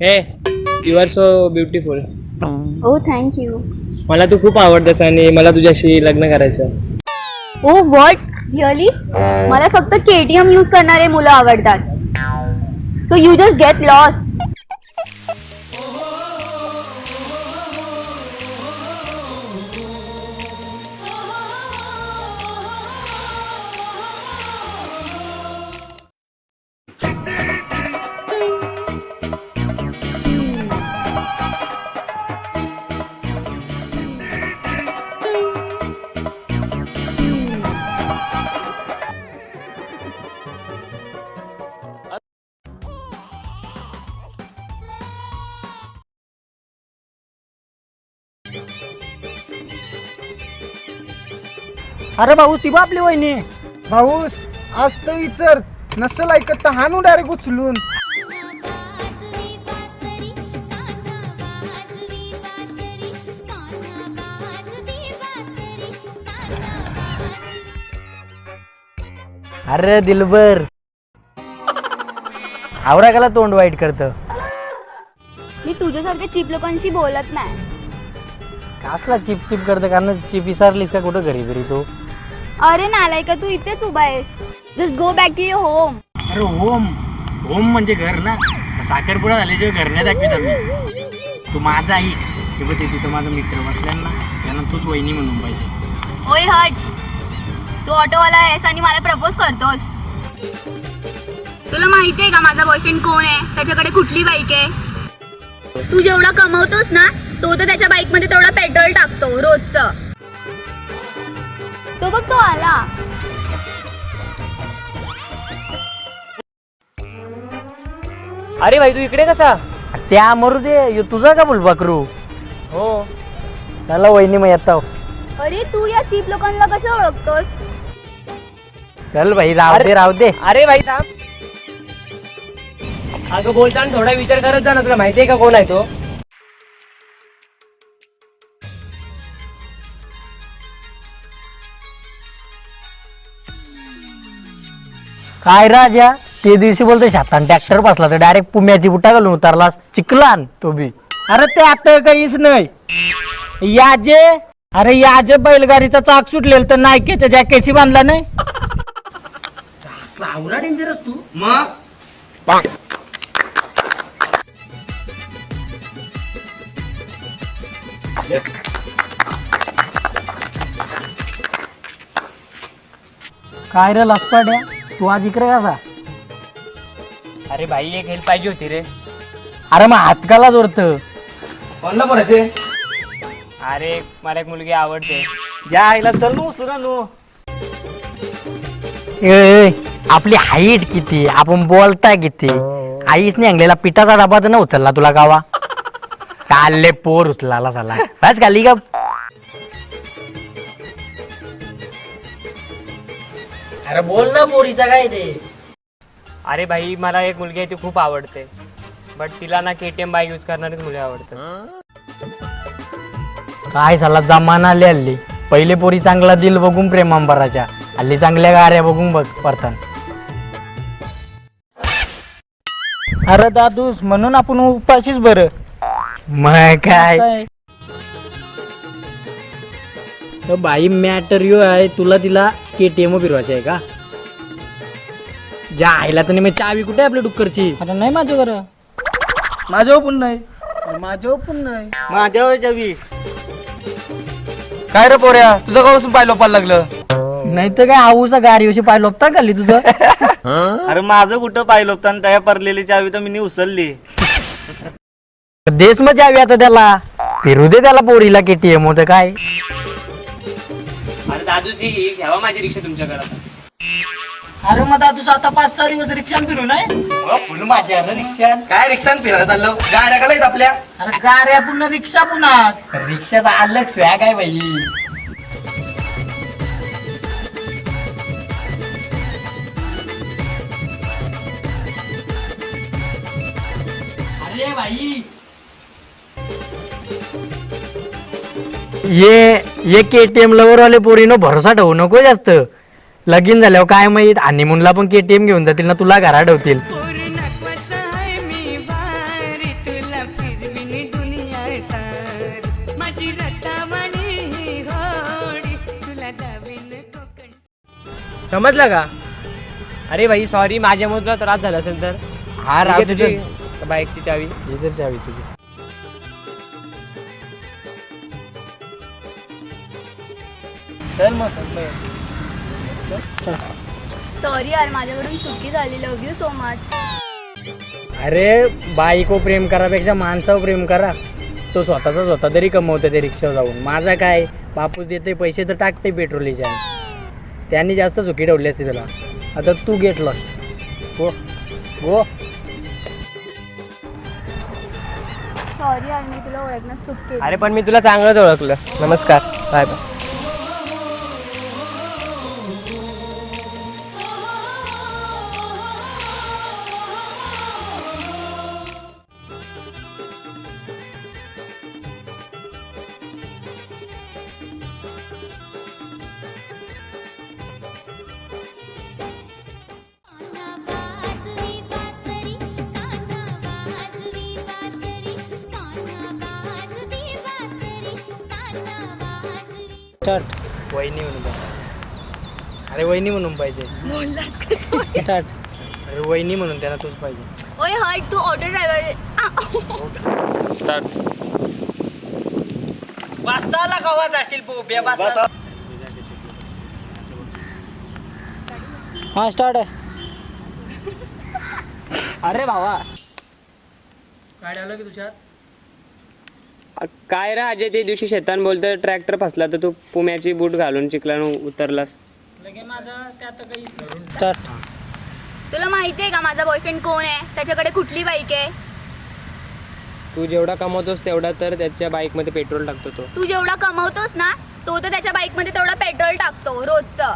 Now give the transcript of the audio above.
Hey you are so beautiful oh thank you मला तू खूप आवडतेस आणि मला तुझ्याशी लग्न करायचं ओ वॉट रिअली मला फक्त के टी एम यूज करणारे मुलं आवडतात. So you just get lost अरे भाऊ ती आपली वहिनी. भाऊस आज तर विचार नसल ऐकत तर हाणू डायरेक्ट उचलून. अरे दिलबर. आवरा काला तोंड वाईट करत. मी तुझ्यासारख्या चिप लोकांशी बोलत नाही. कसला चिप चिप करतं कारण चिप विसरलीस का कुठं घरी तरी तू? अरे नालायका तू इथेच उभा आहेस. Just go back to your home अरे होम होम म्हणजे घर ना? साखरपुडा झाल्याशिवाय घर नाही दाखवित आम्ही. तू माझा आई. हे बघ ते तिथं माझा मित्र बसल्यान ना त्यांना तूच वहिनी म्हणून पाहिजे. ओय हट. तू ऑटोवाला आहेस आणि मला प्रपोज करतोस. तुला माहिती आहे का माझा बॉयफ्रेंड कोण आहे? त्याच्याकडे कुठली बाईक आहे? तू जेवढा कमवतोस ना तो तर त्याच्या बाईकमध्ये तेवढा पेट्रोल टाकतो रोजचं. तो बघ तो आला. अरे भाई तू इकडे कसा? त्या मरू दे तुझा का बुलबाकरू हो. त्याला वहिनी मग येतो अरे तू या चीप लोकांना कसं ओळखतोस? चल भाई राहू दे राहू दे. अरे भाई थांब. अगं बोलताना थोडा विचार करत जा ना तुला. माहितीये का कोण आहे तो? काय राजा? ते दिवशी बोलतो शातान ट्रॅक्टर बसला तर डायरेक्ट पुम्याची बुटा घालून उतरलास. चिकलान तो बी. अरे ते आता काहीच नाही. याजे अरे याजे बैलगाडीचा चाक सुटलेल तर नायकेच्या जॅकेटची बांधला नाही. डेंजरस तू. काय रे लसपाट्या तू आज इकडे कसा अरे भाई एक हेल्प पाहिजे होती रे. अरे मग हातकाला जोरत कोणला बोलायचे? अरे मला एक मुलगी आवडते. या आईला चल ना उचलू ना नो आपली हाईट किती? आपण बोलताय किती? आईच नाही अंगलेला पिठाचा डबा तर ना उचलला तुला गावा. कालले पोर उचलाला झाला बस खाली का अरे बोल ना पोरीचा काय ते. अरे भाई मला एक मुलगी आहे ती खूप आवडते. बट तिला ना K T M bike use करणारीच मुली आवडतं. काय झाला जमाना आली हल्ली. पहिले पोरी चांगला दिल बघून प्रेमांबराच्या. हल्ली चांगल्या गाऱ्या बघून बघ परतान. अरे दादूस म्हणून आपण उपाशीच बरं. मग काय? तर बाई मॅटर यो आहे तुला तिला केटीएम फिरवायची आहे का? ज्या आईला तर मी चावी कुठे आहे आपल्या डुक्करची? अरे नाही माझ्या घर माझ्या पण नाही. माझ्या पण नाही. माझ्या जावी काय रे पोऱ्या तुझं गावासून पाहिलं पाहायला लागलं? नाही तर काय आऊचा गाडी पाय लोपता खाली तुझं? अरे माझं कुठं पाहिलं होतं आणि त्या पडलेली चावी तर मी उचलली. देश मग चावी आता त्याला. फिरू दे त्याला पोरीला केटीएम होतं काय? अरे दादूची घ्यावा माझी रिक्षा तुमच्याकडे अरे मग दादूस आता पाच सहा दिवस रिक्षा फिरू नाही माझ्या रिक्षा. काय रिक्षा फिरायला चाललं? गाड्या का आपल्या. अरे गाड्या पुन्हा रिक्षा पुन्हा. रिक्षाचा अलग स्वॅग आहे बाई. अरे भाई ये एक के टी एमला आले पोरीनो भरोसा ठेवू नको जास्त. लगीन झाल्यावर काय माहीत मुनला पण के टी एम घेऊन जातील ना तुला घरा ठेवतील. समजलं का? अरे भाई सॉरी माझ्यामधला त्रास झाला असेल तर. हा राव तुझी बाईकची चावी? चावी तुझी. चल मग. सॉरी यार माझ्याकडून चुकी झाली लव्ह यू सो मच अरे बाईको प्रेम करापेक्षा माणसावर प्रेम करा. तो स्वतःचा स्वतः तरी कमवतो ते रिक्षा जाऊन. माझा काय? बापूस देते पैसे तर टाकते पेट्रोलीच्या त्यांनी जास्त चुकी ठेवली असते त्याला. आता तू get lost go go sorry यार मी तुला ओळखण्यात चूक केली. अरे पण मी तुला चांगलंच ओळखलं. नमस्कार. बाय बाय स्टार्ट वहिनी म्हणून पाहिजे. अरे वहिनी म्हणून पाहिजे. स्टार्ट अरे वहिनी म्हणून त्याला तूच पाहिजे. ओय हट तू ऑटो ड्रायव्हर स्टार्ट बसाला कवा जाशील पोप्या बसा. हा स्टार्ट आहे. अरे भावा. काय आलं की तुझ्यात? काय रे अजय ते दिवशी शेतान बोलतं ट्रॅक्टर फसला तर तू पुम्याची बूट घालून चिखलान उतरलास. लगे माझं त्यात काही स्टार्ट तुला माहिती आहे का माझा बॉयफ्रेंड कोण आहे? त्याच्याकडे कुठली बाईक आहे? तू जेवढा कमवतोस तेवढा तर त्याच्या बाईकमध्ये पेट्रोल टाकतो तो. तू जेवढा कमवतोस ना तो तर त्याच्या बाईकमध्ये तेवढा पेट्रोल टाकतो रोजचं.